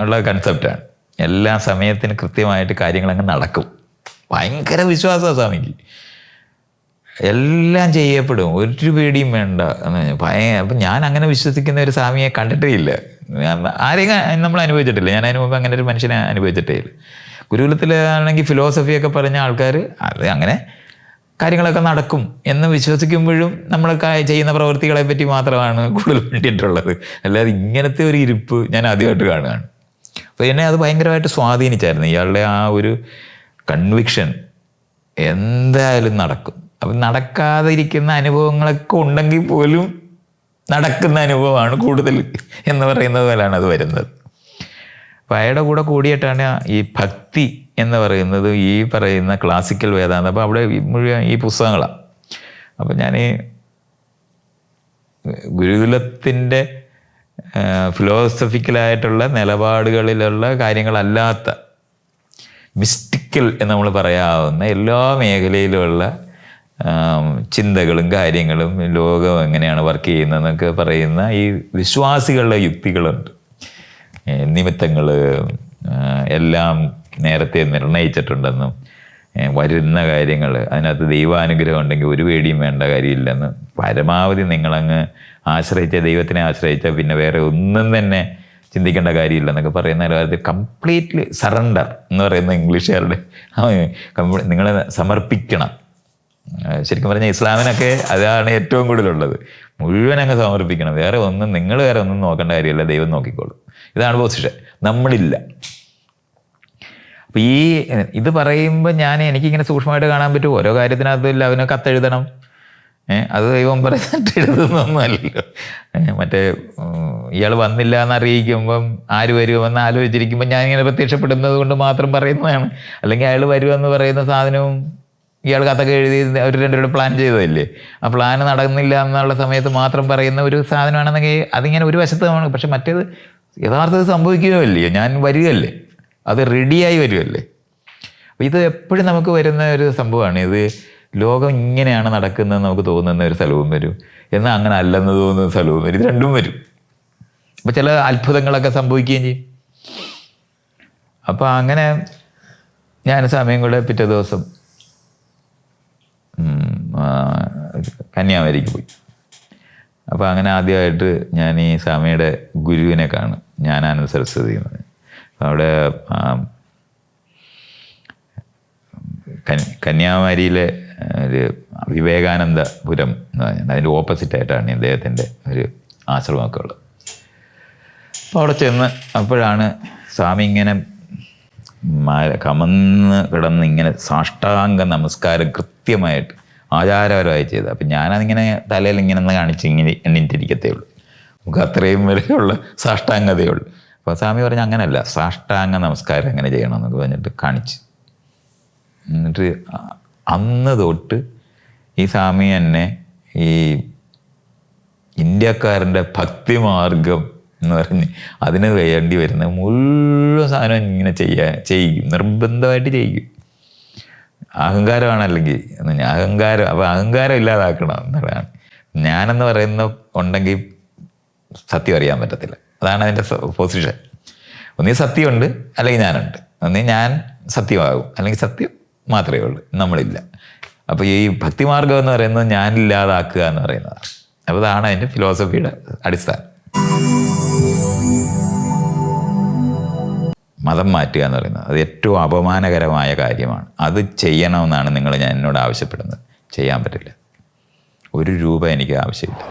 ഉള്ള കൺസെപ്റ്റാണ് എല്ലാ സമയത്തിന് കൃത്യമായിട്ട് കാര്യങ്ങൾ അങ്ങ് നടക്കും. ഭയങ്കര വിശ്വാസമാണ് സ്വാമിക്ക്. എല്ലാം ചെയ്യപ്പെടും. ഒരു പേടിയും വേണ്ട. ഭയ അപ്പം ഞാൻ അങ്ങനെ വിശ്വസിക്കുന്ന ഒരു സ്വാമിയെ കണ്ടിട്ടേ ഇല്ല ആരെയും നമ്മൾ അനുഭവിച്ചിട്ടില്ല. ഞാൻ അതിന് മുമ്പ് അങ്ങനെ ഒരു മനുഷ്യനെ അനുഭവിച്ചിട്ടേ ഇല്ല ഗുരുകുലത്തിലാണെങ്കിൽ ഫിലോസഫിയൊക്കെ പറഞ്ഞ ആൾക്കാർ അത് അങ്ങനെ കാര്യങ്ങളൊക്കെ നടക്കും എന്ന് വിശ്വസിക്കുമ്പോഴും നമ്മൾ ചെയ്യുന്ന പ്രവൃത്തികളെ പറ്റി മാത്രമാണ് കൂടുതൽ വേണ്ടിയിട്ടുള്ളത് അല്ലാതെ ഇങ്ങനത്തെ ഒരു ഇരിപ്പ് ഞാൻ ആദ്യമായിട്ട് കാണുകയാണ്. അപ്പോൾ എന്നെ അത് ഭയങ്കരമായിട്ട് സ്വാധീനിച്ചായിരുന്നു. ഇയാളുടെ ആ ഒരു കൺവിക്ഷൻ എന്തായാലും നടക്കും. അപ്പം നടക്കാതിരിക്കുന്ന അനുഭവങ്ങളൊക്കെ ഉണ്ടെങ്കിൽ പോലും നടക്കുന്ന അനുഭവമാണ് കൂടുതൽ എന്ന് പറയുന്നത് പോലെയാണ് അത് വരുന്നത്. അയാളുടെ കൂടെ കൂടിയിട്ടാണ് ഈ ഭക്തി എന്ന് പറയുന്നത് ഈ പറയുന്ന ക്ലാസിക്കൽ വേദാന്തം. അപ്പോൾ അവിടെ മുഴുവൻ ഈ പുസ്തകങ്ങളാണ് അപ്പം ഞാൻ ഗുരുകുലത്തിന്റെ ഫിലോസഫിക്കലായിട്ടുള്ള നിലപാടുകളിലുള്ള കാര്യങ്ങളല്ലാത്ത മിസ്റ്റിക്കൽ എന്ന് നമ്മൾ പറയാവുന്ന എല്ലാ മേഖലയിലുമുള്ള ചിന്തകളും കാര്യങ്ങളും ലോകം എങ്ങനെയാണ് വർക്ക് ചെയ്യുന്നതെന്നൊക്കെ പറയുന്ന ഈ വിശ്വാസികളുടെ യുക്തികളുണ്ട്. നിമിത്തങ്ങൾ എല്ലാം നേരത്തെ നിർണയിച്ചിട്ടുണ്ടെന്നും വരുന്ന കാര്യങ്ങൾ അതിനകത്ത് ദൈവാനുഗ്രഹം ഉണ്ടെങ്കിൽ ഒരു പേടിയും വേണ്ട കാര്യമില്ലെന്ന് പരമാവധി നിങ്ങളങ്ങ് ആശ്രയിച്ച ദൈവത്തിനെ ആശ്രയിച്ച പിന്നെ വേറെ ഒന്നും തന്നെ ചിന്തിക്കേണ്ട കാര്യമില്ലെന്നൊക്കെ പറയുന്ന കാര്യത്തിൽ കംപ്ലീറ്റ്ലി സറണ്ടർ എന്ന് പറയുന്ന ഇംഗ്ലീഷുകാരുടെ നിങ്ങൾ സമർപ്പിക്കണം. ശരിക്കും പറഞ്ഞാൽ ഇസ്ലാമിനൊക്കെ അതാണ് ഏറ്റവും കൂടുതലുള്ളത്. മുഴുവൻ അങ്ങ് സമർപ്പിക്കണം. വേറെ ഒന്നും നിങ്ങൾ വേറെ ഒന്നും നോക്കേണ്ട കാര്യമില്ല. ദൈവം നോക്കിക്കോളും. ഇതാണ് പൊസിഷൻ നമ്മളില്ല. അപ്പോൾ ഈ ഇത് പറയുമ്പോൾ ഞാൻ എനിക്കിങ്ങനെ സൂക്ഷ്മമായിട്ട് കാണാൻ പറ്റും. ഓരോ കാര്യത്തിനകത്തുമില്ല അവനെ കത്തെഴുതണം. അത് ദൈവം പറഞ്ഞിട്ട് എഴുതുന്നൊന്നുമല്ലല്ലോ. മറ്റേ ഇയാൾ വന്നില്ല എന്ന് അറിയിക്കുമ്പം ആര് വരുമെന്ന് ആലോചിച്ചിരിക്കുമ്പോൾ ഞാനിങ്ങനെ പ്രത്യക്ഷപ്പെടുന്നത് കൊണ്ട് മാത്രം പറയുന്നതാണ്. അല്ലെങ്കിൽ അയാൾ വരുമെന്ന് പറയുന്ന സാധനവും ഇയാൾ കഥയൊക്കെ എഴുതി അവർ രണ്ടുപേരും പ്ലാൻ ചെയ്തതല്ലേ? ആ പ്ലാൻ നടന്നില്ല എന്നുള്ള സമയത്ത് മാത്രം പറയുന്ന ഒരു സാധനമാണെന്നെങ്കിൽ അതിങ്ങനെ ഒരു വശത്ത് നമ്മൾ പക്ഷെ മറ്റേത് യഥാർത്ഥത്തിൽ സംഭവിക്കുകയല്ലേ ഞാൻ വരികയല്ലേ? അത് റെഡിയായി വരുമല്ലേ അപ്പോൾ ഇത് എപ്പോഴും നമുക്ക് വരുന്ന ഒരു സംഭവമാണ്. ഇത് ലോകം ഇങ്ങനെയാണ് നടക്കുന്നതെന്ന് നമുക്ക് തോന്നുന്ന ഒരു സ്ഥലവും വരും. എന്നാൽ അങ്ങനെ അല്ലെന്ന് തോന്നുന്ന സ്ഥലവും വരും. ഇത് രണ്ടും വരും. അപ്പോൾ ചില അത്ഭുതങ്ങളൊക്കെ സംഭവിക്കുകയും ചെയ്യും. അപ്പോൾ അങ്ങനെ ഞാൻ സമയം കൂടെ പിറ്റേ ദിവസം കന്യാകുമാരിക്ക് പോയി. അപ്പോൾ അങ്ങനെ ആദ്യമായിട്ട് ഞാൻ ഈ സ്വാമിയുടെ ഗുരുവിനെ കാണും. ഞാനാനന്ദ സരസ്വതി എന്ന്. അവിടെ കന്യാകുമാരിയിലെ ഒരു വിവേകാനന്ദപുരം എന്ന് പറഞ്ഞാൽ അതിന്റെ ഓപ്പോസിറ്റായിട്ടാണ് ഇദ്ദേഹത്തിന്റെ ഒരു ആശ്രമമൊക്കെ ഉള്ളത്. അപ്പോൾ അവിടെ ചെന്ന് അപ്പോഴാണ് സ്വാമി ഇങ്ങനെ കമന്ന് കിടന്ന് ഇങ്ങനെ സാഷ്ടാംഗ നമസ്കാരം കൃത്യമായിട്ട് ആചാരപരമായി ചെയ്തത്. അപ്പം ഞാനതിങ്ങനെ തലയിൽ ഇങ്ങനെ ഒന്ന് കാണിച്ച് ഇങ്ങനെ എണ്ണിട്ടിരിക്കത്തേ ഉള്ളൂ നമുക്ക് അത്രയും വരെയുള്ള സാഷ്ടാംഗതയേ ഉള്ളൂ അപ്പോൾ സ്വാമി പറഞ്ഞ അങ്ങനല്ല സാഷ്ടാംഗ നമസ്കാരം എങ്ങനെ ചെയ്യണം എന്നൊക്കെ പറഞ്ഞിട്ട് കാണിച്ച്. എന്നിട്ട് അന്ന് തൊട്ട് ഈ സ്വാമി എന്നെ ഈ ഇന്ത്യക്കാരന്റെ ഭക്തിമാർഗം എന്ന് പറഞ്ഞ് അതിന് വേണ്ടി വരുന്ന മുഴുവൻ സാധനം ഇങ്ങനെ ചെയ്യാൻ ചെയ്യും. നിർബന്ധമായിട്ട് ചെയ്യും. അഹങ്കാരമാണ് അല്ലെങ്കിൽ അഹങ്കാരം അപ്പോൾ അഹങ്കാരം ഇല്ലാതാക്കണം എന്നുള്ളതാണ് ഞാനെന്ന് പറയുന്ന ഉണ്ടെങ്കിൽ സത്യം അറിയാൻ പറ്റത്തില്ല. അതാണ് അതിന്റെ പൊസിഷൻ ഒന്നീ സത്യമുണ്ട് അല്ലെങ്കിൽ ഞാനുണ്ട്. ഒന്നീ ഞാൻ സത്യമാകും അല്ലെങ്കിൽ സത്യം മാത്രമേ ഉള്ളൂ. നമ്മളില്ല. അപ്പോൾ ഈ ഭക്തിമാർഗം എന്ന് പറയുന്നത് ഞാനില്ലാതാക്കുക എന്ന് പറയുന്നതാണ്. അപ്പോൾ അതാണ് അതിന്റെ ഫിലോസഫിയുടെ അടിസ്ഥാനം. മതം മാറ്റുക എന്ന് പറയുന്നത് അത് ഏറ്റവും അപമാനകരമായ കാര്യമാണ്. അത് ചെയ്യണമെന്നാണ് നിങ്ങൾ ഞാൻ എന്നോട് ആവശ്യപ്പെടുന്നത്. ചെയ്യാൻ പറ്റില്ല. ഒരു രൂപ എനിക്ക് ആവശ്യമില്ല.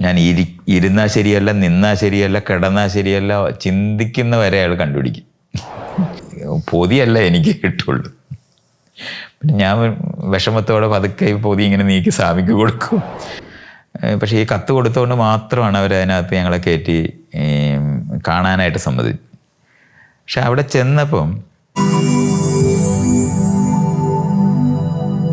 ഞാൻ ഇരി ഇരുന്നാൽ ശരിയല്ല നിന്നാൽ ശരിയല്ല കിടന്നാൽ ശരിയല്ല ചിന്തിക്കുന്ന വരെ അയാൾ കണ്ടുപിടിക്കും. പൊതിയല്ല എനിക്ക് കിട്ടുള്ളൂ. പിന്നെ ഞാൻ വിഷമത്തോടെ പതുക്കെ പൊതി ഇങ്ങനെ നീക്കി സ്വാമിക്ക് കൊടുക്കും. പക്ഷേ ഈ കത്ത് കൊടുത്തുകൊണ്ട് മാത്രമാണ് അവർ അതിനകത്ത് ഞങ്ങളെ കയറ്റി കാണാനായിട്ട് സമ്മതിച്ചു പക്ഷെ അവിടെ ചെന്നപ്പം